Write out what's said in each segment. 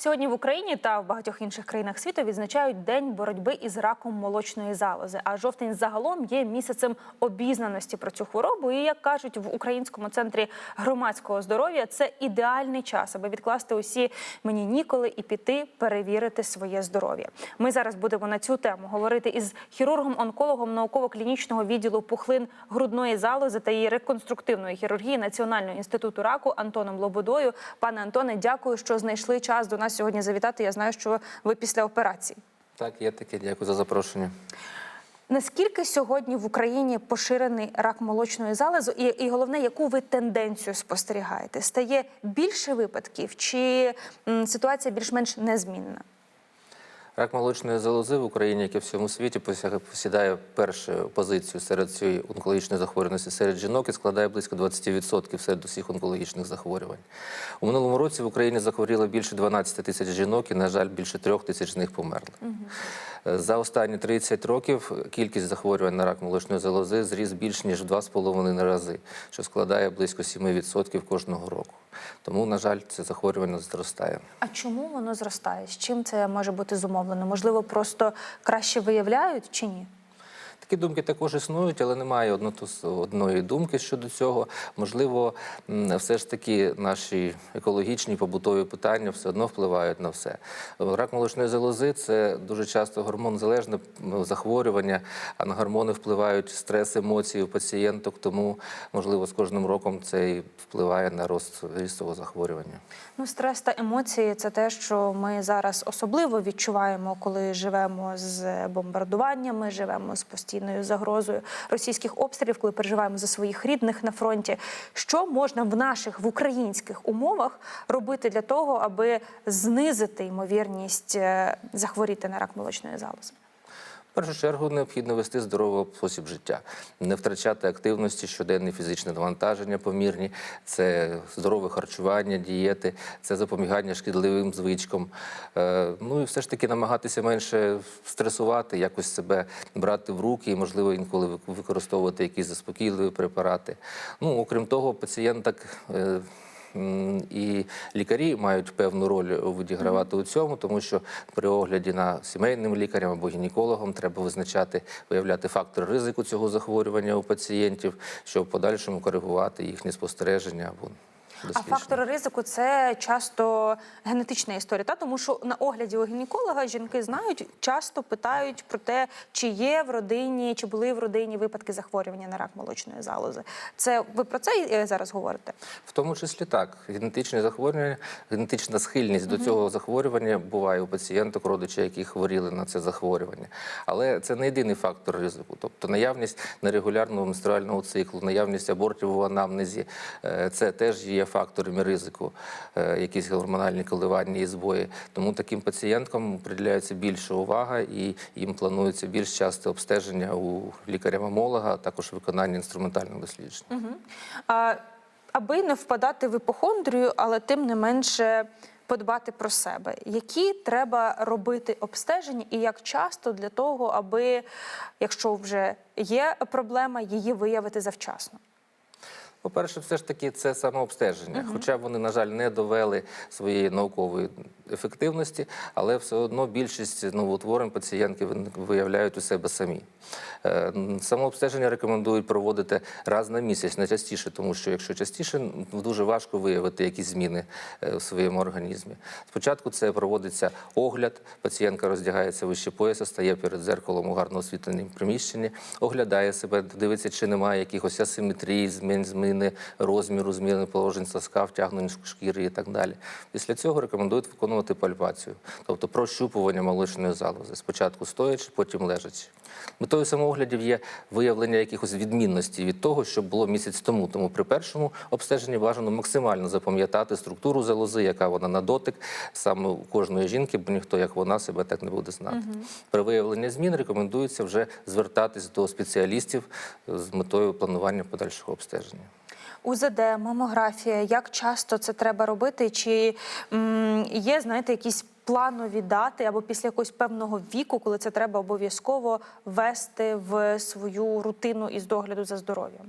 Сьогодні в Україні та в багатьох інших країнах світу відзначають день боротьби із раком молочної залози. А жовтень загалом є місяцем обізнаності про цю хворобу. І як кажуть в українському центрі громадського здоров'я, це ідеальний час, аби відкласти усі мені ніколи і піти перевірити своє здоров'я. Ми зараз будемо на цю тему говорити із хірургом-онкологом науково-клінічного відділу пухлин грудної залози та її реконструктивної хірургії Національного інституту раку Антоном Лободою. Пане Антоне, дякую, що знайшли час до нас сьогодні завітати. Я знаю, що ви після операції. Так, є таке. Дякую за запрошення. Наскільки сьогодні в Україні поширений рак молочної залози, і, і головне, яку ви тенденцію спостерігаєте? Стає більше випадків, чи м, ситуація більш-менш незмінна? Рак молочної залози в Україні, як і в всьому світі, посідає першу позицію серед цієї онкологічної захворюваності серед жінок і складає близько 20% серед усіх онкологічних захворювань. У минулому році в Україні захворіло більше 12 тисяч жінок, і, на жаль, більше трьох тисяч з них померли. Е, За останні 30 років кількість захворювань на рак молочної залози зріс більш ніж в 2,5 рази, що складає близько 7% кожного року. Тому, на жаль, це захворювання зростає. А чому воно зростає? З чим це може бути зумовлено? Можливо, просто краще виявляють чи ні? Такі думки також існують, але немає одної думки щодо цього. Можливо, все ж таки наші екологічні побутові питання все одно впливають на все. Рак молочної залози це дуже часто гормонзалежне захворювання, а на гормони впливають стрес, емоції у пацієнток. Тому, можливо, з кожним роком це і впливає на рост ріст цього захворювання. Ну, стрес та емоції це те, що ми зараз особливо відчуваємо, коли живемо з бомбардуваннями, живемо з постійною загрозою російських обстрілів, коли переживаємо за своїх рідних на фронті. Що можна в наших в українських умовах робити для того, аби знизити ймовірність е, захворіти на рак молочної залози? Першу чергу необхідно вести здоровий спосіб життя, не втрачати активності, щоденне фізичне навантаження помірні, це здорове харчування, дієти, це запобігання шкідливим звичкам. Е, Ну і все ж таки намагатися менше стресувати, якось себе брати в руки і, можливо, інколи використовувати якісь заспокійливі препарати. Ну, окрім того, пацієнток. е, М, І лікарі мають певну роль відігравати у цьому, тому що при огляді на сімейним лікарям або гінекологом треба визначати, виявляти фактор ризику цього захворювання у пацієнтів, щоб в подальшому коригувати їхні спостереження або А фактори ризику це часто генетична історія. Та тому, що на огляді у гінеколога жінки знають, часто питають про те, чи є в родині, чи були в родині випадки захворювання на рак молочної залози. Це ви про це е, зараз говорите? В тому числі так, генетичні захворювання, генетична схильність до цього захворювання буває у пацієнток, родичі, які хворіли на це захворювання. Але це не єдиний фактор ризику. Тобто наявність нерегулярного менструального циклу, наявність абортів у анамнезі, е, це теж є факторами ризику, е, якісь гормональні коливання і збої. Тому таким пацієнткам приділяється більша увага і їм планується більш часте обстеження у лікаря-мамолога, а також виконання інструментальних досліджень. А, аби не впадати в іпохондрію, але тим не менше подбати про себе. Які треба робити обстеження і як часто для того, аби, якщо вже є проблема, її виявити завчасно? По-перше, все ж таки це самообстеження. Хоча вони, на жаль, не довели своєї наукової ефективності, але все одно більшість новоутворень пацієнтки виявляють у себе самі. Е, Самообстеження рекомендують проводити раз на місяць, не частіше, тому що якщо частіше, дуже важко виявити якісь зміни е, в своєму організмі. Спочатку це проводиться огляд, пацієнтка роздягається вище пояса, стає перед зеркалом у гарно освітленому приміщенні, оглядає себе, дивиться, чи немає якихось асиметрії, змін, зміни розміру, зміни положень соска, втягнень шкіри і так далі. Після цього рекомендують виконувати пальпацію, тобто прощупування молочної залози. Спочатку стоячи, потім лежачи. Метою самооглядів є виявлення якихось відмінностей від того, що було місяць тому. Тому при першому обстеженні бажано максимально запам'ятати структуру залози, яка вона на дотик саме у кожної жінки, бо ніхто, як вона, себе так не буде знати. При виявленні змін рекомендується вже звертатись до спеціалістів з метою планування подальшого обстеження. УЗД, мамографія, як часто це треба робити? Чи м, є, знаєте, якісь планові дати або після якогось певного віку, коли це треба обов'язково вести в свою рутину із догляду за здоров'ям?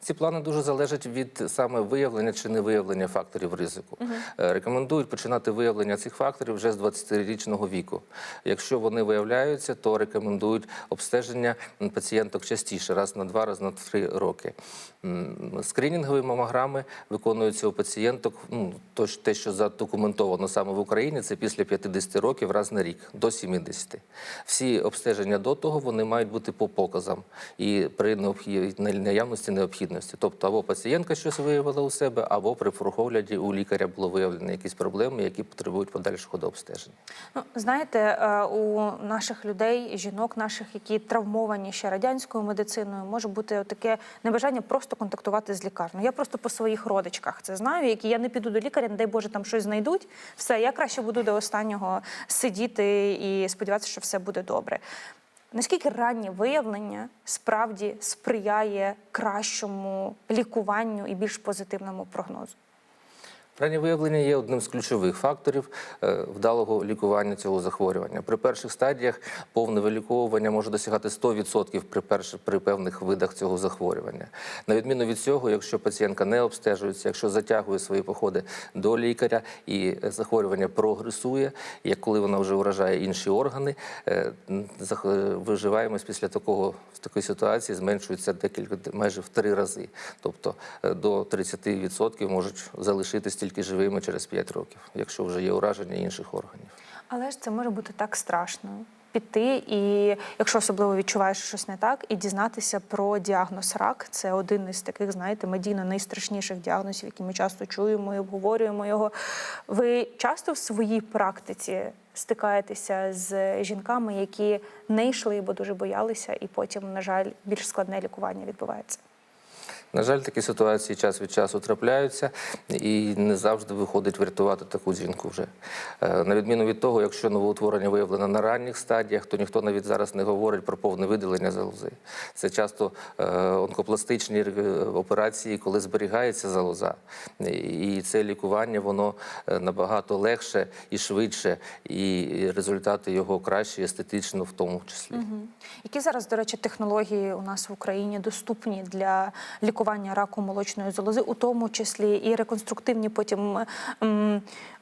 Ці плани дуже залежать від саме виявлення чи не виявлення факторів ризику. Е, Рекомендують починати виявлення цих факторів вже з 20-річного віку. Якщо вони виявляються, то рекомендують обстеження пацієнток частіше, раз на два, раз на три роки. Скринінгові мамограми виконуються у пацієнток. Ну, те, що задокументовано саме в Україні, це після 50 років раз на рік до 70. Всі обстеження до того вони мають бути по показам і при необхід- наявності необхідності. Тобто, або пацієнтка щось виявила у себе, або при форхогляді у лікаря було виявлено якісь проблеми, які потребують подальшого дообстеження. Ну, знаєте, е, у наших людей, жінок наших, які травмовані ще радянською медициною, може бути таке небажання просто контактувати з лікарнею. Я просто по своїх родичках це знаю, які я не піду до лікаря, не дай Боже, там щось знайдуть. Все, я краще буду до останнього сидіти і сподіватися, що все буде добре. Наскільки раннє виявлення справді сприяє кращому лікуванню і більш позитивному прогнозу? Раннє виявлення є одним з ключових факторів е, вдалого лікування цього захворювання. При перших стадіях повне виліковування може досягати 100% при, перш, при певних видах цього захворювання. На відміну від цього, якщо пацієнтка не обстежується, якщо затягує свої походи до лікаря і е, захворювання прогресує, як коли вона вже вражає інші органи, е, виживаємось після такого з такої ситуації зменшується декілька майже в три рази. Тобто до 30% можуть залишитись тільки живими через 5 років, якщо вже є ураження інших органів. Але ж це може бути так страшно. Піти, і якщо особливо відчуваєш що щось не так, і дізнатися про діагноз рак. Це один із таких, знаєте, медійно найстрашніших діагнозів, які ми часто чуємо і обговорюємо його. Ви часто в своїй практиці стикаєтеся з жінками, які не йшли, бо дуже боялися, і потім, на жаль, більш складне лікування відбувається. На жаль, такі ситуації час від часу трапляються, і не завжди виходить врятувати таку жінку вже. Е, На відміну від того, якщо новоутворення виявлено на ранніх стадіях, то ніхто навіть зараз не говорить про повне видалення залози. Це часто е, онкопластичні е, операції, коли зберігається залоза. І це лікування воно набагато легше і швидше, і результати його кращі, естетично в тому числі. Які зараз, до речі, технології у нас в Україні доступні для лікування раку молочної залози, у тому числі і реконструктивні потім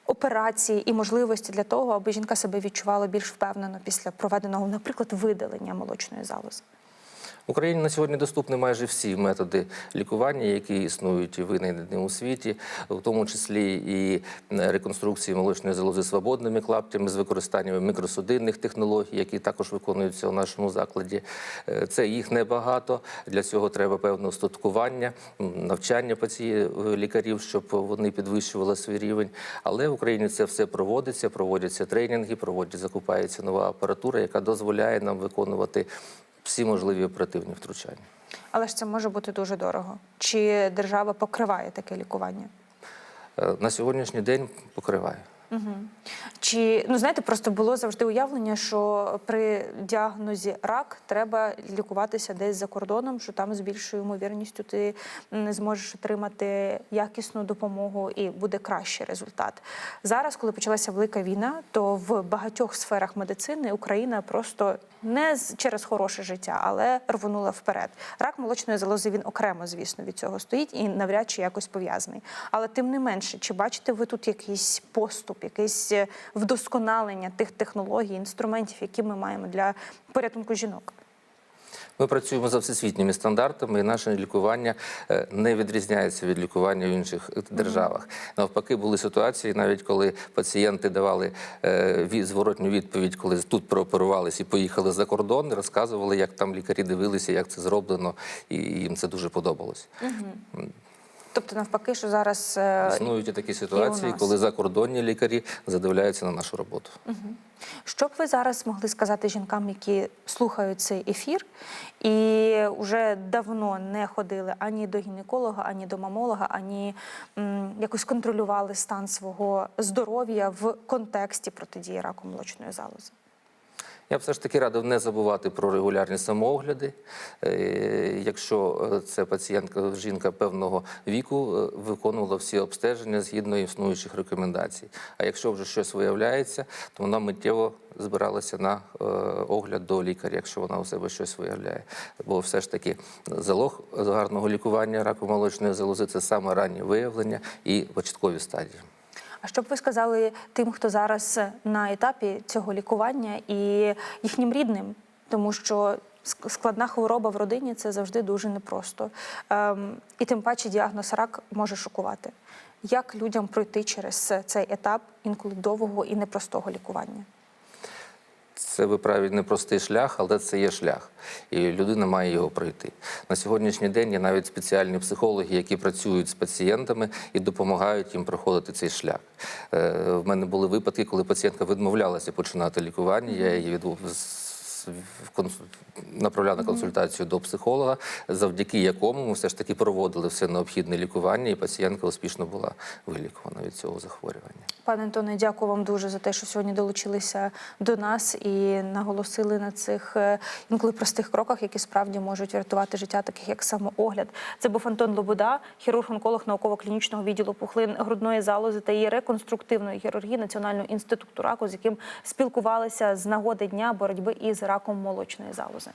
операції і можливості для того, аби жінка себе відчувала більш впевнено після проведеного, наприклад, видалення молочної залози? Україні на сьогодні доступні майже всі методи лікування, які існують і винайдені у світі, в тому числі і реконструкції молочної залози свободними клаптями з використанням мікросудинних технологій, які також виконуються у нашому закладі. Е, Це їх небагато. Для цього треба певне устаткування, навчання пацієнтів лікарів, щоб вони підвищували свій рівень. Але в Україні це все проводиться, проводяться тренінги, проводять, закупається нова апаратура, яка дозволяє нам виконувати всі можливі оперативні втручання. Але ж це може бути дуже дорого. Чи держава покриває таке лікування? Е, На сьогоднішній день покриває. Чи ну знаєте, просто було завжди уявлення, що при діагнозі рак треба лікуватися десь за кордоном, що там з більшою ймовірністю ти не зможеш отримати якісну допомогу і буде кращий результат. Зараз, коли почалася велика війна, то в багатьох сферах медицини Україна просто не через хороше життя, але рвонула вперед. Рак молочної залози він окремо, звісно, від цього стоїть і навряд чи якось пов'язаний. Але тим не менше, чи бачите ви тут якийсь поступ, якесь е, вдосконалення тих технологій, інструментів, які ми маємо для порятунку жінок? Ми працюємо за всесвітніми стандартами, і наше лікування е, не відрізняється від лікування в інших е, державах. Навпаки, були ситуації, навіть коли пацієнти давали зворотню відповідь, коли тут прооперувалися і поїхали за кордон, розказували, як там лікарі дивилися, як це зроблено, і їм це дуже подобалось. Тобто, навпаки, що зараз е, Існують і такі ситуації, нас. коли закордонні лікарі задивляються на нашу роботу. Що б ви зараз могли сказати жінкам, які слухають цей ефір і вже давно не ходили ані до гінеколога, ані до мамолога, ані м, якось контролювали стан свого здоров'я в контексті протидії раку молочної залози? Я б все ж таки радив не забувати про регулярні самоогляди. Е, Якщо е, це пацієнтка, жінка певного віку, е, виконувала всі обстеження згідно існуючих рекомендацій. А якщо вже щось виявляється, то вона миттєво збиралася на огляд до лікаря, якщо вона у себе щось виявляє. Бо все ж таки залог гарного лікування раку молочної залози це саме раннє виявлення і початкові стадії. А що б ви сказали тим, хто зараз на етапі цього лікування і їхнім рідним, тому що складна хвороба в родині це завжди дуже непросто. Ем, і тим паче діагноз рак може шокувати. Як людям пройти через цей етап інколи довгого і непростого лікування? Це ви праві непростий шлях, але це є шлях, і людина має його пройти. На сьогоднішній день є навіть спеціальні психологи, які працюють з пацієнтами і допомагають їм проходити цей шлях. Е, В мене були випадки, коли пацієнтка відмовлялася починати лікування. Я її відвов конс- направляв на консультацію до психолога, завдяки якому ми все ж таки проводили все необхідне лікування, і пацієнтка успішно була вилікувана від цього захворювання. Пане Антоне, дякую вам дуже за те, що сьогодні долучилися до нас і наголосили на цих е, інколи простих кроках, які справді можуть врятувати життя, таких як самоогляд. Це був Антон Лобода, хірург-онколог науково-клінічного відділу пухлин грудної залози та її реконструктивної хірургії Національного інституту раку, з яким спілкувалися з нагоди дня боротьби із раком молочної залози.